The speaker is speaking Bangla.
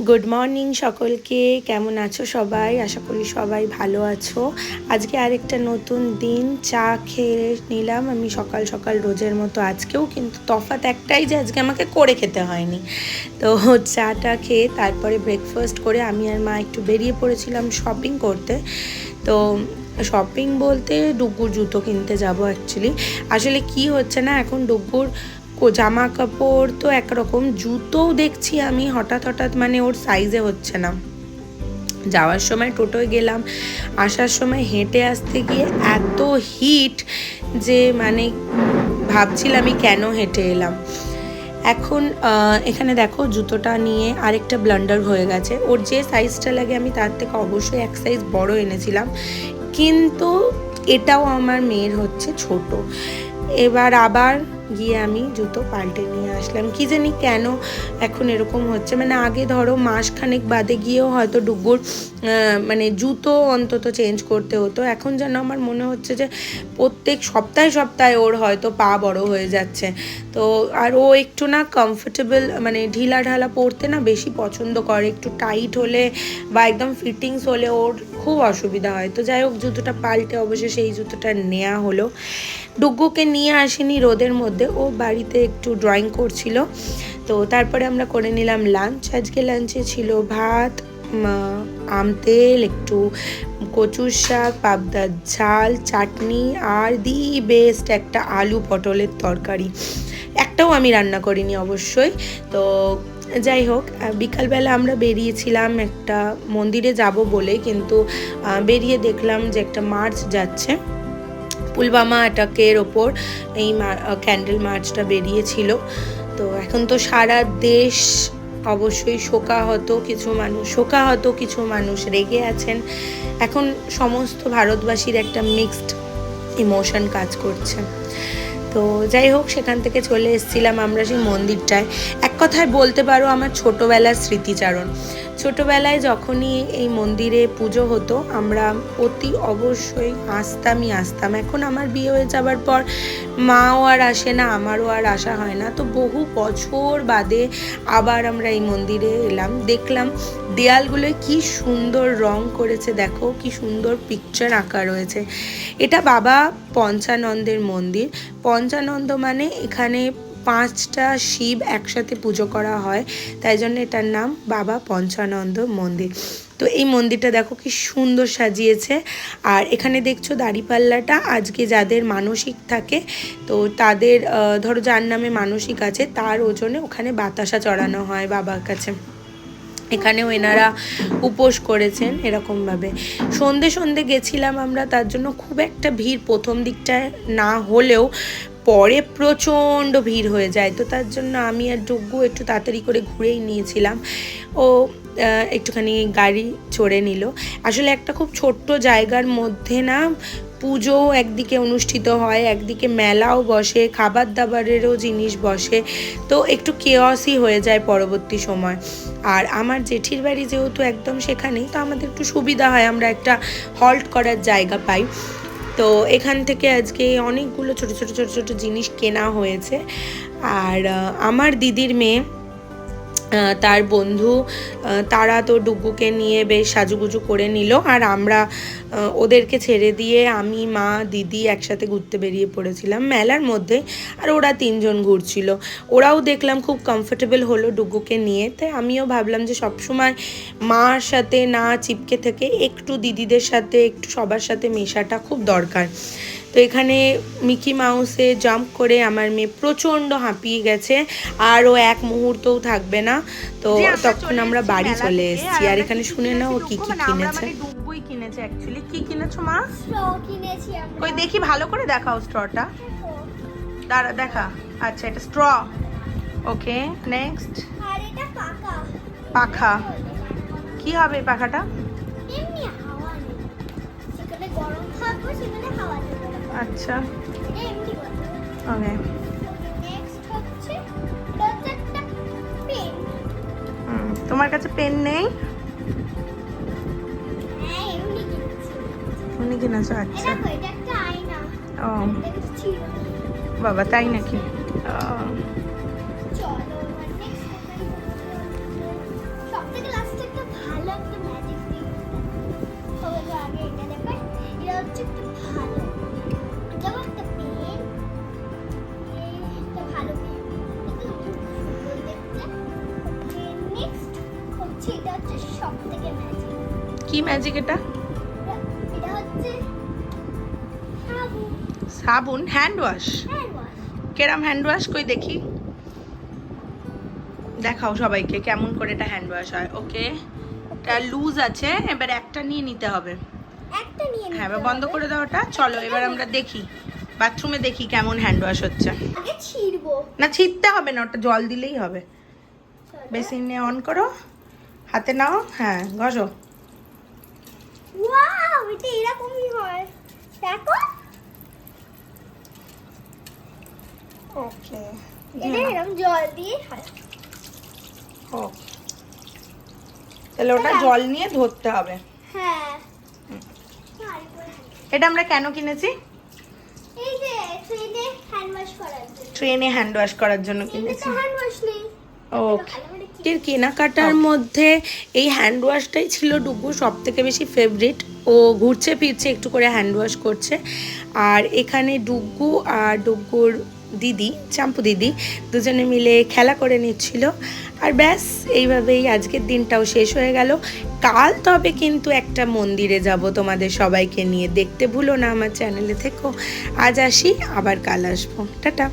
গুড মর্নিং সকলকে, কেমন আছো সবাই? আশা করি সবাই ভালো আছো। আজকে আরেকটা নতুন দিন, চা খেয়ে নিলাম। আমি সকাল সকাল রোজের মতো আজকেও, কিন্তু তফাৎ একটাই যে আজকে আমাকে করে খেতে হয়নি। তো চাটা খেয়ে তারপরে ব্রেকফাস্ট করে আমি আর মা একটু বেরিয়ে পড়েছিলাম শপিং করতে। তো শপিং বলতে ডুগ্গুর জুতো কিনতে যাব অ্যাকচুয়ালি আসলে কি হচ্ছে না, এখন ডুগ্গুর কো- জামা কাপড় তো একরকম, জুতোও দেখছি আমি, হঠাৎ হঠাৎ মানে ওর সাইজে হচ্ছে না। যাওয়ার সময় টোটোয় গেলাম, আসার সময় হেঁটে আসতে গিয়ে এত হিট যে মানে ভাবছিলাম আমি কেন হেঁটে এলাম। এখন এখানে দেখো জুতোটা নিয়ে আরেকটা ব্লান্ডার হয়ে গেছে। ওর যে সাইজটা লাগে আমি তার থেকে অবশ্যই এক সাইজ বড় এনেছিলাম। কিন্তু এটাও আমার মেয়ের হচ্ছে ছোট। এবার আবার গিয়ে আমি জুতো পাল্টে নিয়ে আসলাম। কি জানি কেন এখন এরকম হচ্ছে। মানে আগে ধরো মাসখানেক বাদে গিয়েও হয়তো ডুগুর মানে জুতো অন্তত চেঞ্জ করতে হতো। এখন যেন আমার মনে হচ্ছে যে প্রত্যেক সপ্তাহে সপ্তাহে ওর হয়তো পা বড় হয়ে যাচ্ছে। তো আর ও একটু না কমফোর্টেবল মানে ঢিলা ঢালা পরতে না বেশি পছন্দ করে। একটু টাইট হলে বা একদম ফিটিংস হলে ওর খুব অসুবিধা হয়। তো যাই হোক, জুতোটা পাল্টে অবশ্যই সেই জুতোটা নেওয়া হলো। ডুগ্গুকে নিয়ে আসিনি রোদের মধ্যে। ও বাড়িতে একটু ড্রয়িং করছিল। তো তারপরে আমরা করে নিলাম লাঞ্চ আজকে লাঞ্চে ছিল ভাত আম তেল, একটু কচুর শাক, পাবদার ঝাল, চাটনি আর দি বেস্ট একটা আলু পটলের তরকারি। একটাও আমি রান্না করিনি অবশ্যই। তো যাই হোক বিকালবেলা আমরা বেরিয়েছিলাম একটা মন্দিরে যাব বলে, কিন্তু বেরিয়ে দেখলাম যে একটা মার্চ যাচ্ছে। পুলবামা অ্যাটাকের ওপর এই ক্যান্ডেল মার্চটা বেরিয়েছিল। তো এখন তো সারা দেশ অবশ্যই শোকাহত কিছু মানুষ, শোকাহত কিছু মানুষ রেগে আছেন। এখন সমস্ত ভারতবাসীর একটা মিক্সড ইমোশন কাজ করছে। তো যাই হোক, সেখান থেকে চলে এসেছিলাম আমরা সেই মন্দিরটায়। এক কথায় বলতে পারো, আমার ছোটোবেলার স্মৃতিচারণ। ছোটোবেলায় যখনই এই মন্দিরে পুজো হতো, আমরা অতি অবশ্যই আসতামই আসতাম। এখন আমার বিয়ে হয়ে যাবার পর মাও আর আসে না, আমারও আর আসা হয় না। তো বহু বছর বাদে আবার আমরা এই মন্দিরে এলাম। দেখলাম দেয়ালগুলোয় কি সুন্দর রং করেছে, দেখো কি সুন্দর পিকচার আঁকা রয়েছে। এটা বাবা পঞ্চানন্দের মন্দির। পঞ্চানন্দ মানে এখানে পাঁচটা শিব একসাথে পুজো করা হয়, তাই জন্য এটার নাম বাবা পঞ্চানন্দ মন্দির। তো এই মন্দিরটা দেখো কি সুন্দর সাজিয়েছে। আর এখানে দেখছ দাড়িপাল্লাটা, আজকে যাদের মানসিক থাকে, তো তাদের ধরো যার নামে মানসিক আছে, তার ওজনে ওখানে বাতাসা চড়ানো হয় বাবার কাছে। এখানেও এনারা উপোস করেছেন এরকমভাবে। সন্ধে সন্ধে গেছিলাম আমরা, তার জন্য খুব একটা ভিড় প্রথম দিকটায় না হলেও পরে প্রচণ্ড ভিড় হয়ে যায়। তো তার জন্য আমি আর ডুগ্গু একটু তাড়াতাড়ি করে ঘুরেই নিয়েছিলাম। ও একটুখানি গাড়ি চড়ে নিল। আসলে একটা খুব ছোট্ট জায়গার মধ্যে না পুজো একদিকে অনুষ্ঠিত হয়, একদিকে মেলাও বসে খাবার দাবারেরও জিনিস বসে। তো একটু কেওয়াসই হয়ে যায় পরবর্তী সময়। আর আমার জেঠির বাড়ি যেহেতু একদম সেখানেই, তো আমাদের একটু সুবিধা হয়, আমরা একটা হল্ট করার জায়গা পাই। তো এখান থেকে আজকে অনেকগুলো ছোট ছোট ছোট ছোট জিনিস কেনা হয়েছে। আর আমার দিদির মেয়ে তার বন্ধু তারা তো ডুগুকে নিয়ে বেশ সাজুগুজু করে নিল। আর আমরা ওদেরকে ছেড়ে দিয়ে আমি, মা, দিদি একসাথে ঘুরতে বেরিয়ে পড়েছিলাম মেলার মধ্যে। আর ওরা তিনজন ঘুরছিল। ওরাও দেখলাম খুব কমফোর্টেবল হলো ডুগুকে নিয়ে। তাই আমিও ভাবলাম যে সবসময় মার সাথে না, চিপকে থেকে একটু দিদিদের সাথে, একটু সবার সাথে মেশাটা খুব দরকার। তো এখানে মিকি মাউসে জাম্প করে আমার মেয়ে প্রচণ্ড হাঁপিয়ে গেছে। আর ও এক মুহূর্তও থাকবে না। তো তখন আমরা বাড়ি চলে এসেছি। আর এখানে শুনে নাও ও কি কি কিনেছে। মানে কিনেছে অ্যাকচুয়ালি কি কিনেছো মা? স্ট্র কিনেছি কই দেখি ভালো করে দেখাও স্ট্রটা দাঁড়া দেখা। আচ্ছা এটা স্ট্র ওকে নেক্সট আর এটা পাকা পাখা। কি হবে পাখাটা? এমনি হাওয়া নেই। যেখানে গরম থাকবে সেখানে হাওয়া দেবে আচ্ছা। ওকে তোমার কাছে পেন নেই? হ্যাঁ কিনেছি। উনি কিনেছ এই আচ্ছা। ও। বাবা তাই নাকি? ও, হচ্ছে এটা হচ্ছে সব থেকে ম্যাজিক কি ম্যাজিক এটা? এটা হচ্ছে সাবুন হ্যান্ড ওয়াশ কেরাম হ্যান্ড ওয়াশ কই দেখি। দেখাও সবাইকে কেমন করে এটা হ্যান্ড ওয়াশ হয়। ওকে এটা লুজ আছে এবার একটা নিয়ে নিতে হবে। একটা নিয়ে হ্যাঁ এবার বন্ধ করে দাও ওটা। চলো এবার আমরা দেখি। বাথরুমে দেখি কেমন হ্যান্ড ওয়াশ হচ্ছে। আগে ছিড়বো। না ছিটতে হবে না ওটা জল দিলেই হবে। চলো। বেসিনে অন করো। হাতে নাও হ্যাঁ ঘষো। ওয়াও এটা এরকমই হয়। দেখো। ওকে এটা এরকম জল দিয়ে হয়। তাহলে ওটা জল নিয়ে ধরতে হবে। হ্যাঁ। এটা আমরা কেন কিনেছি? ট্রেনে হ্যান্ড ওয়াশ করার জন্য। কিনেছি। হ্যান্ড ওয়াশ নেই। ওকে এর কেনাকাটার মধ্যে এই হ্যান্ড ওয়াশটাই ছিল ডুগু সব থেকে বেশি ফেভারিট ও ঘুরছে ফিরছে একটু করে হ্যান্ড ওয়াশ করছে। আর এখানে ডুগু আর ডুগুর দিদি চাম্পু দিদি দুজনে মিলে খেলা করে নিচ্ছিল। আর ব্যাস এইভাবেই আজকের দিনটাও শেষ হয়ে গেল। কাল তবে কিন্তু একটা মন্দিরে যাব তোমাদের সবাইকে নিয়ে। দেখতে ভুলো না আমার চ্যানেলে থেকো আজ আসি আবার কাল আসব। টাটা।